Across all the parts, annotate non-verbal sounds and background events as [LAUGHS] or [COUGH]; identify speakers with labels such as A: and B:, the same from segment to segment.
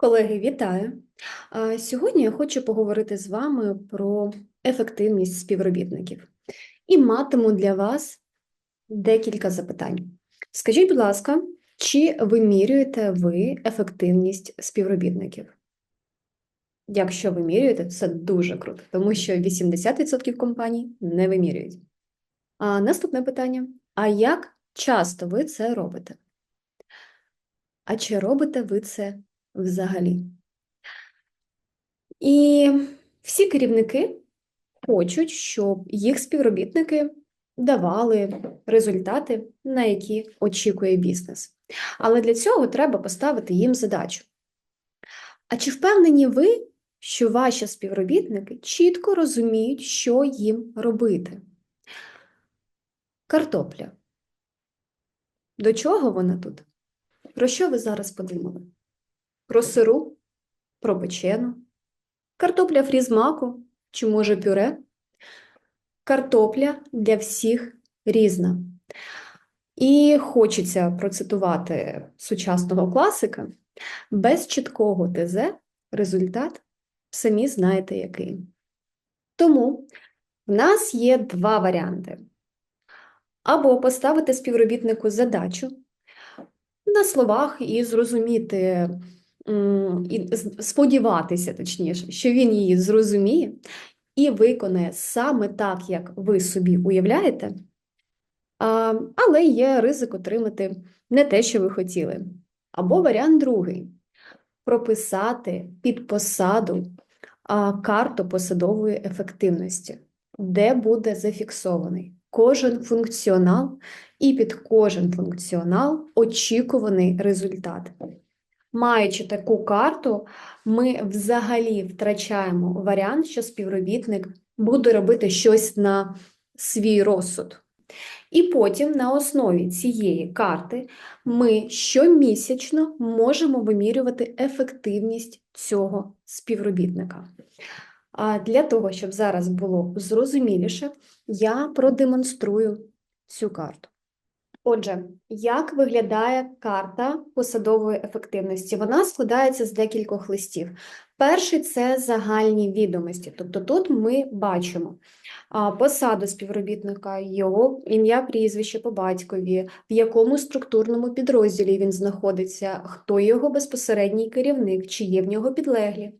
A: Колеги, вітаю! Сьогодні я хочу поговорити з вами про ефективність співробітників і матиму для вас декілька запитань. Скажіть, будь ласка, чи вимірюєте ви ефективність співробітників? Якщо вимірюєте, це дуже круто, тому що 80% компаній не вимірюють. А наступне питання: а як часто ви це робите? А чи робите ви це взагалі? І всі керівники хочуть, щоб їх співробітники давали результати, на які очікує бізнес. Але для цього треба поставити їм задачу. А чи впевнені ви, що ваші співробітники чітко розуміють, що їм робити? Картопля. До чого вона тут? Про що ви зараз подумали? Про сиру? Про печену? Картопля фрі з маку чи може пюре? Картопля для всіх різна. І хочеться процитувати сучасного класика: без чіткого ТЗ результат самі знаєте який. Тому в нас є два варіанти. Або поставити співробітнику задачу на словах і зрозуміти, і сподіватися, точніше, що він її зрозуміє і виконає саме так, як ви собі уявляєте, але є ризик отримати не те, що ви хотіли. Або варіант другий прописати під посаду карту посадової ефективності, де буде зафіксований кожен функціонал і під кожен функціонал очікуваний результат. Маючи таку карту, ми взагалі втрачаємо варіант, що співробітник буде робити щось на свій розсуд. І потім на основі цієї карти ми щомісячно можемо вимірювати ефективність цього співробітника. А для того, щоб зараз було зрозуміліше, я продемонструю цю карту. Отже, як виглядає карта посадової ефективності? Вона складається з декількох листів. Перший це загальні відомості. Тобто тут ми бачимо посаду співробітника, його ім'я, прізвище по батькові, в якому структурному підрозділі він знаходиться, хто його безпосередній керівник, чи є в нього підлеглі.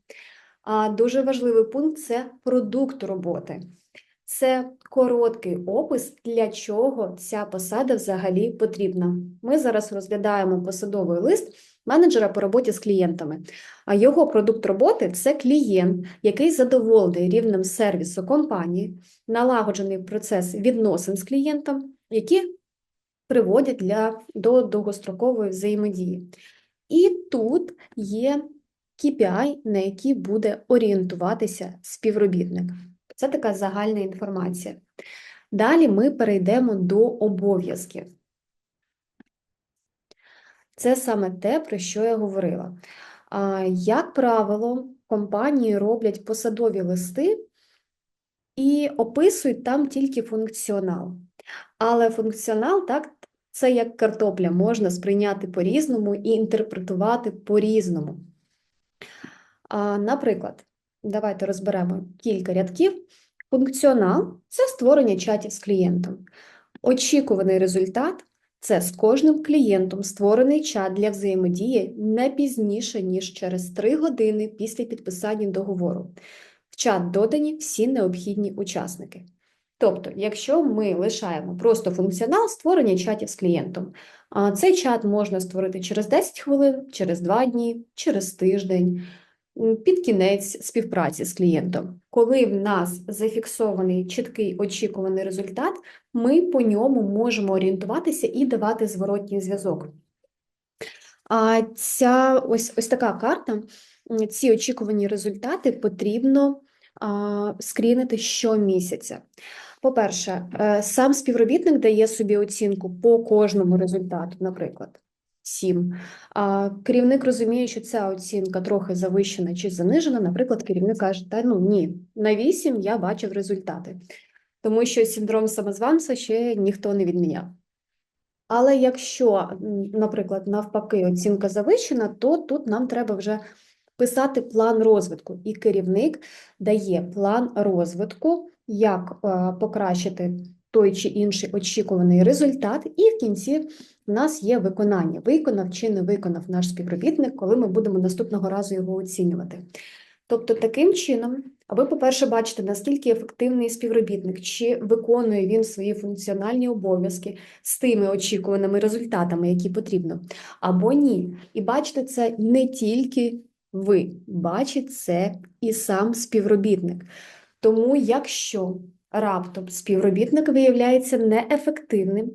A: А дуже важливий пункт це продукт роботи. Це короткий опис, для чого ця посада взагалі потрібна. Ми зараз розглядаємо посадовий лист менеджера по роботі з клієнтами. А його продукт роботи це клієнт, який задоволений рівнем сервісу компанії, налагоджений процес відносин з клієнтом, які приводять для, до довгострокової взаємодії. І тут є KPI, на які буде орієнтуватися співробітник. Це така загальна інформація. Далі ми перейдемо до обов'язків. Це саме те, про що я говорила. Як правило, компанії роблять посадові листи і описують там тільки функціонал. Але функціонал, так, це як картопля, можна сприйняти по-різному і інтерпретувати по-різному. Наприклад, давайте розберемо кілька рядків. Функціонал це створення чатів з клієнтом. Очікуваний результат це з кожним клієнтом створений чат для взаємодії не пізніше, ніж через 3 години після підписання договору. В чат додані всі необхідні учасники. Тобто, якщо ми лишаємо просто функціонал створення чатів з клієнтом, цей чат можна створити через 10 хвилин, через 2 дні, через тиждень, під кінець співпраці з клієнтом. Коли в нас зафіксований чіткий очікуваний результат, ми по ньому можемо орієнтуватися і давати зворотній зв'язок. А ця ось, ось така карта, ці очікувані результати потрібно а, скрінити щомісяця. По-перше, е, сам співробітник дає собі оцінку по кожному результату, наприклад, 7. А керівник розуміє, що ця оцінка трохи завищена чи занижена. Наприклад, керівник каже, та ну ні, на 8 я бачив результати, тому що синдром самозванця ще ніхто не відміняв. Але якщо, наприклад, навпаки, оцінка завищена, то тут нам треба вже писати план розвитку, і керівник дає план розвитку, як е, покращити той чи інший очікуваний результат, і в кінці в нас є виконання. Виконав чи не виконав наш співробітник, коли ми будемо наступного разу його оцінювати. Тобто, таким чином, ви, по-перше, бачите, наскільки ефективний співробітник, чи виконує він свої функціональні обов'язки з тими очікуваними результатами, які потрібно, або ні. І бачите, це не тільки ви, бачить це і сам співробітник. Тому, якщо раптом співробітник виявляється неефективним,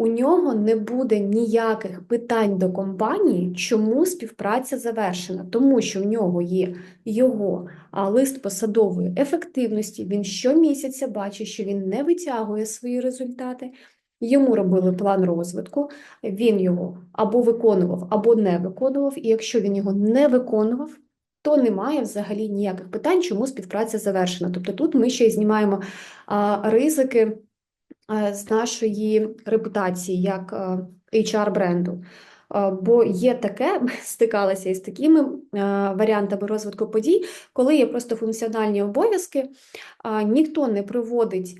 A: у нього не буде ніяких питань до компанії, чому співпраця завершена, тому що в нього є його лист посадової ефективності. Він щомісяця бачить, що він не витягує свої результати. Йому робили план розвитку, він його або виконував, або не виконував. І якщо він його не виконував, то немає взагалі ніяких питань, чому співпраця завершена. Тобто тут ми ще й знімаємо а, ризики з нашої репутації як HR-бренду. Бо є таке, [LAUGHS] ми стикалися із такими варіантами розвитку подій, коли є просто функціональні обов'язки, ніхто не проводить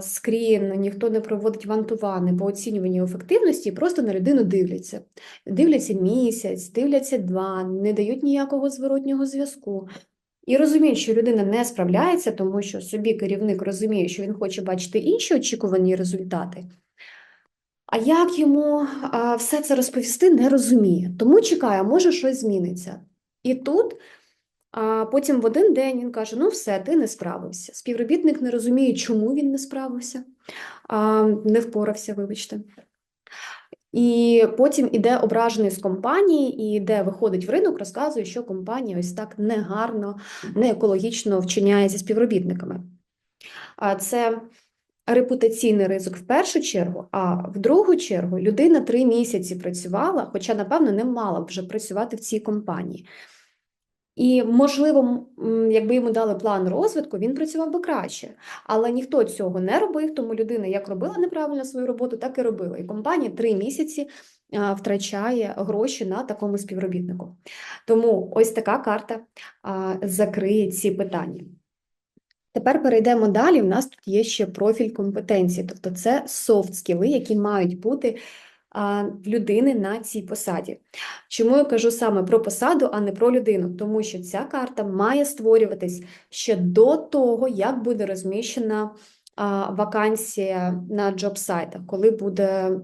A: скрін, ніхто не проводить вантувани по оцінюванню ефективності, просто на людину дивляться. Дивляться місяць, дивляться два, не дають ніякого зворотнього зв'язку. І розуміють, що людина не справляється, тому що собі керівник розуміє, що він хоче бачити інші очікувані результати. А як йому все це розповісти, не розуміє. Тому чекає, може щось зміниться. І тут потім в один день він каже: Ну, все, ти не справився. Співробітник не розуміє, чому він не справився, не впорався, вибачте. І потім іде ображений з компанії, і йде, виходить в ринок, розказує, що компанія ось так негарно, не екологічно вчиняє зі співробітниками. А це репутаційний ризик в першу чергу, а в другу чергу людина три місяці працювала, хоча, напевно, не мала б вже працювати в цій компанії. І, можливо, якби йому дали план розвитку, він працював би краще. Але ніхто цього не робив, тому людина як робила неправильно свою роботу, так і робила. І компанія три місяці втрачає гроші на такому співробітнику. Тому ось така карта закриє ці питання. Тепер перейдемо далі. У нас тут є ще профіль компетенції, тобто це софт-скіли, які мають бути людини на цій посаді. Чому я кажу саме про посаду, а не про людину? Тому що ця карта має створюватись ще до того, як буде розміщена вакансія на джоб-сайтах, коли буде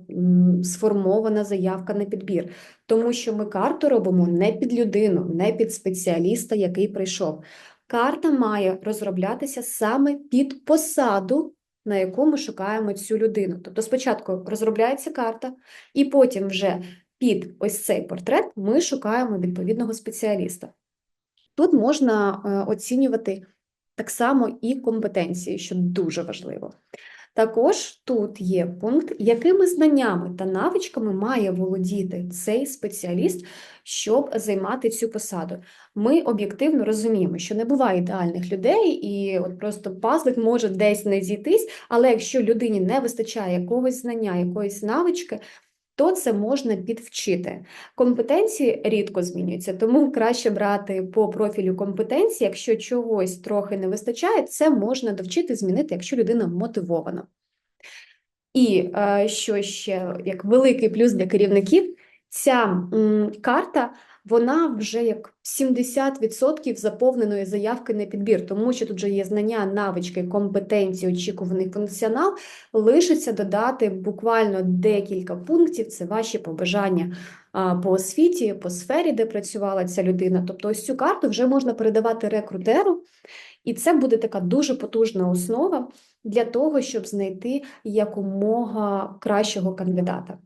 A: сформована заявка на підбір. Тому що ми карту робимо не під людину, не під спеціаліста, який прийшов. Карта має розроблятися саме під посаду, на яку ми шукаємо цю людину. Тобто спочатку розробляється карта, і потім вже під ось цей портрет ми шукаємо відповідного спеціаліста. Тут можна е, оцінювати так само і компетенції, що дуже важливо. Також тут є пункт, якими знаннями та навичками має володіти цей спеціаліст, щоб займати цю посаду. Ми об'єктивно розуміємо, що не буває ідеальних людей, і от просто пазлик може десь не зійтись, але якщо людині не вистачає якогось знання, якоїсь навички, то це можна підвчити. Компетенції рідко змінюються, тому краще брати по профілю компетенції. Якщо чогось трохи не вистачає, це можна довчити змінити, якщо людина мотивована. І е, що ще як великий плюс для керівників, ця карта вона вже як 70% заповненої заявки на підбір, тому що тут вже є знання, навички, компетенції, очікуваний функціонал. Лишиться додати буквально декілька пунктів. Це ваші побажання по освіті, по сфері, де працювала ця людина. Тобто, ось цю карту вже можна передавати рекрутеру, і це буде така дуже потужна основа для того, щоб знайти якомога кращого кандидата.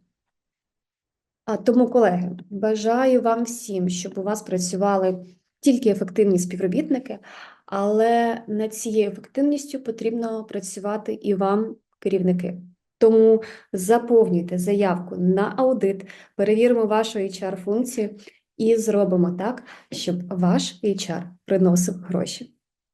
A: Тому, колеги, бажаю вам всім, щоб у вас працювали тільки ефективні співробітники, але над цією ефективністю потрібно працювати і вам, керівники. Тому заповнюйте заявку на аудит, перевіримо вашу HR-функцію і зробимо так, щоб ваш HR приносив гроші.